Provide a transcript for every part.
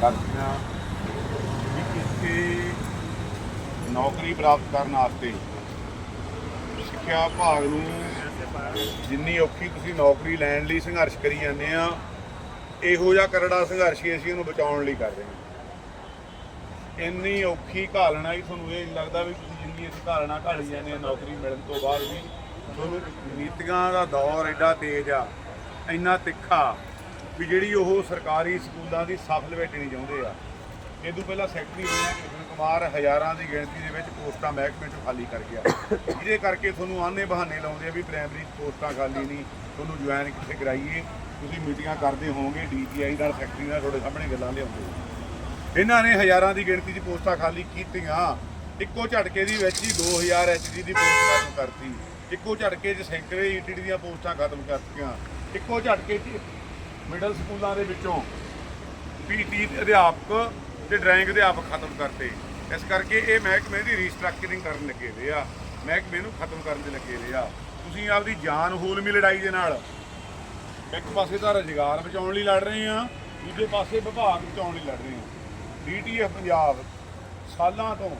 ਕਰਦੀਆਂ ਵੀ ਕਿਸੇ ਨੌਕਰੀ ਪ੍ਰਾਪਤ ਕਰਨ ਵਾਸਤੇ ਸਿੱਖਿਆ ਵਿਭਾਗ ਨੂੰ ਜਿੰਨੀ ਔਖੀ ਤੁਸੀਂ ਨੌਕਰੀ ਲੈਣ ਲਈ ਸੰਘਰਸ਼ ਕਰੀ ਜਾਂਦੇ ਆ, ਇਹੋ ਜਿਹਾ ਕਰੜਾ ਸੰਘਰਸ਼ ਹੀ ਅਸੀਂ ਉਹਨੂੰ ਬਚਾਉਣ ਲਈ ਕਰ ਰਹੇ ਹਾਂ। ਇੰਨੀ ਔਖੀ ਘਾਲਣਾ ਹੀ ਤੁਹਾਨੂੰ ਇਹ ਨਹੀਂ ਲੱਗਦਾ ਵੀ ਤੁਸੀਂ ਜਿੰਨੀ ਅਸੀਂ ਘਾਲਣਾ ਘਾਲੀ ਜਾਂਦੇ ਆ ਨੌਕਰੀ ਮਿਲਣ ਤੋਂ ਬਾਅਦ ਵੀ। ਤੁਹਾਨੂੰ ਨੀਤੀਆਂ ਦਾ ਦੌਰ ਐਡਾ ਤੇਜ਼ ਆ, ਇੰਨਾ ਤਿੱਖਾ ਵੀ ਜਿਹੜੀ ਉਹ ਸਰਕਾਰੀ ਸਕੂਲਾਂ ਦੀ ਸਫਲ ਵੇਟਣੀ ਚਾਹੁੰਦੇ ਆ। ਇਹ ਤੋਂ ਪਹਿਲਾਂ ਸੈਕਟਰੀ ਬਣਿਆ ਕਿਸ਼ਨ ਕੁਮਾਰ ਹਜ਼ਾਰਾਂ ਦੀ ਗਿਣਤੀ ਦੇ ਵਿੱਚ ਪੋਸਟਾਂ ਮਹਿਕਮੇ ਚੋਂ ਖਾਲੀ ਕਰ ਗਿਆ। ਜਿਹਦੇ ਕਰਕੇ ਤੁਹਾਨੂੰ ਆਨੇ ਬਹਾਨੇ ਲਾਉਂਦੇ ਆ ਵੀ ਪ੍ਰਾਇਮਰੀ 'ਚ ਪੋਸਟਾਂ ਖਾਲੀ ਨਹੀਂ, ਤੁਹਾਨੂੰ ਜੁਆਇਨ ਕਿੱਥੇ ਕਰਾਈਏ, ਤੁਸੀਂ ਮੀਟਿੰਗਾਂ ਕਰਦੇ ਹੋਵੋਗੇ ਡੀਪੀਆਈ ਨਾਲ, ਸੈਕਟਰੀ ਨਾਲ ਤੁਹਾਡੇ ਸਾਹਮਣੇ ਗੱਲਾਂ ਲਿਆਉਂਦੇ ਇਹਨਾਂ ਨੇ ਹਜ਼ਾਰਾਂ ਦੀ ਗਿਣਤੀ 'ਚ ਪੋਸਟਾਂ ਖਾਲੀ ਕੀਤੀਆਂ। ਇੱਕੋ ਝਟਕੇ ਦੀ ਵਿੱਚ ਹੀ 2000 ਐਚਡੀ ਦੀ ਪੋਸਟ ਖਤਮ ਕਰਤੀ। ਇੱਕੋ ਝਟਕੇ 'ਚ ਸੈਂਕੜੇ ਈਟੀਡੀ ਦੀਆਂ ਪੋਸਟਾਂ ਖਤਮ ਕਰਤੀਆਂ। ਇੱਕੋ ਝਟਕੇ 'ਚ ਮਿਡਲ ਸਕੂਲਾਂ ਦੇ ਵਿੱਚੋਂ ਪੀਟੀ ਅਧਿਆਪਕ ਤੇ ਡਰਾਇੰਗ ਅਧਿਆਪਕ ਖਤਮ ਕਰਤੇ। ਇਸ ਕਰਕੇ ਇਹ ਮਹਿਕਮੇ ਦੀ ਰੀਸਟਰਕਚਰਿੰਗ ਕਰਨ ਲੱਗੇ ਹੋਏ ਆ। ਮਹਿਕਮੇ ਨੂੰ ਖਤਮ ਕਰਨ ਦੇ ਲੱਗੇ ਹੋਏ ਆ। ਤੁਸੀਂ ਆਪਦੀ ਜਾਨ ਹੂਲਮੀ ਲੜਾਈ ਦੇ ਨਾਲ ਇੱਕ ਪਾਸੇ ਤਾਂ ਰੁਜ਼ਗਾਰ ਬਚਾਉਣ ਲਈ ਲੜ ਰਹੇ ਆ, ਦੂਜੇ ਪਾਸੇ ਵਿਭਾਗ ਬਚਾਉਣ ਲਈ ਲੜ ਰਹੇ ਆ। ਡੀਟੀਐਫ ਪੰਜਾਬ ਸਾਲਾਂ ਤੋਂ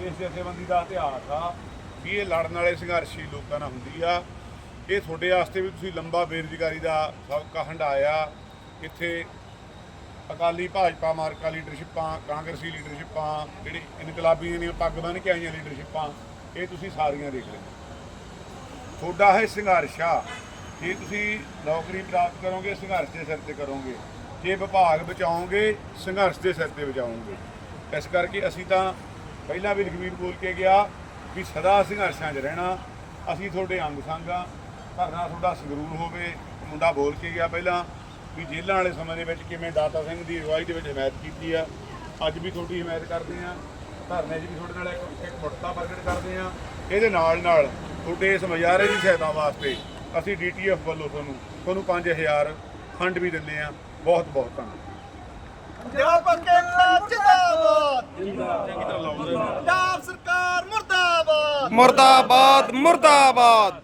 ਇਸ ਜਥੇਬੰਦੀ ਦਾ ਇਤਿਹਾਸ ਆ ਵੀ ਇਹ ਲੜਨ ਵਾਲੇ ਸੰਘਰਸ਼ੀ ਲੋਕਾਂ ਨਾਲ ਹੁੰਦੀ ਆ। ਇਹ ਤੁਹਾਡੇ ਵਾਸਤੇ ਵੀ ਤੁਸੀਂ ਲੰਬਾ ਬੇਰੁਜ਼ਗਾਰੀ ਦਾ ਸਬਕਾ ਹੰਡਾਇਆ ਇੱਥੇ ਅਕਾਲੀ ਭਾਜਪਾ, ਮਾਰਕਾ ਲੀਡਰਸ਼ਿਪਾਂ, ਕਾਂਗਰਸੀ ਲੀਡਰਸ਼ਿਪਾਂ, ਜਿਹੜੀ ਇਨਕਲਾਬੀ ਦੀਆਂ ਪੱਗ ਬੰਨ੍ਹ ਕੇ ਆਈਆਂ ਲੀਡਰਸ਼ਿਪਾਂ, ਇਹ ਤੁਸੀਂ ਸਾਰੀਆਂ ਦੇਖ ਲਓ। ਤੁਹਾਡਾ ਹੈ ਸੰਘਰਸ਼ ਆ। ਜੇ ਤੁਸੀਂ ਨੌਕਰੀ ਪ੍ਰਾਪਤ ਕਰੋਗੇ, ਸੰਘਰਸ਼ ਦੇ ਸਿਰ ਤੇ ਕਰੋਗੇ। ਜੇ ਵਿਭਾਗ ਬਚਾਓਗੇ, ਸੰਘਰਸ਼ ਦੇ ਸਿਰ ਤੇ ਬਚਾਓਗੇ। ਇਸ ਕਰਕੇ ਅਸੀਂ ਤਾਂ ਪਹਿਲਾਂ ਵੀ ਲਖਵੀਰ ਬੋਲ ਕੇ ਗਿਆ ਵੀ ਸਦਾ ਸੰਘਰਸ਼ਾਂ 'ਚ ਰਹਿਣਾ। ਅਸੀਂ ਤੁਹਾਡੇ ਅੰਗ ਸੰਗ ਆ। ਧਰਨਾ ਤੁਹਾਡਾ ਸੰਗਰੂਰ ਹੋਵੇ ਮੁੰਡਾ ਬੋਲ ਕੇ ਗਿਆ ਪਹਿਲਾਂ ਵੀ ਜੇਲ੍ਹਾਂ ਵਾਲੇ ਸਮੇਂ ਦੇ ਵਿੱਚ ਕਿਵੇਂ ਦਾਤਾ ਸਿੰਘ ਦੀ ਅਗਵਾਈ ਦੇ ਵਿੱਚ ਹਮਾਇਤ ਕੀਤੀ ਆ ਅੱਜ ਵੀ ਤੁਹਾਡੀ ਹਮਾਇਤ ਕਰਦੇ ਆ ਧਰਨੇ 'ਚ ਵੀ ਤੁਹਾਡੇ ਨਾਲ ਇੱਕ ਇੱਕ ਮੁਰਤਾ ਪ੍ਰਗਟ ਕਰਦੇ ਆ ਇਹਦੇ ਨਾਲ ਨਾਲ ਤੁਹਾਡੇ ਇਸ ਮਜ਼ਾਰੇ ਦੀ ਸਹਾਇਤਾ ਵਾਸਤੇ ਅਸੀਂ ਡੀਟੀਐਫ ਵੱਲੋਂ ਤੁਹਾਨੂੰ ਤੁਹਾਨੂੰ 5000 ਫੰਡ ਵੀ ਦਿੰਦੇ ਆ। ਬਹੁਤ ਬਹੁਤ ਧੰਨਵਾਦ। ਅਧਿਆਪਕ ਏਕਤਾ ਜਿੰਦਾਬਾਦ। ਚੰਗੀ ਤਰ੍ਹਾਂ ਲਾਉਂਦੇ ਪੰਜਾਬ ਸਰਕਾਰ ਮੁਰਦਾਬਾਦ। ਮੁਰਦਾਬਾਦ ਮੁਰਦਾਬਾਦ।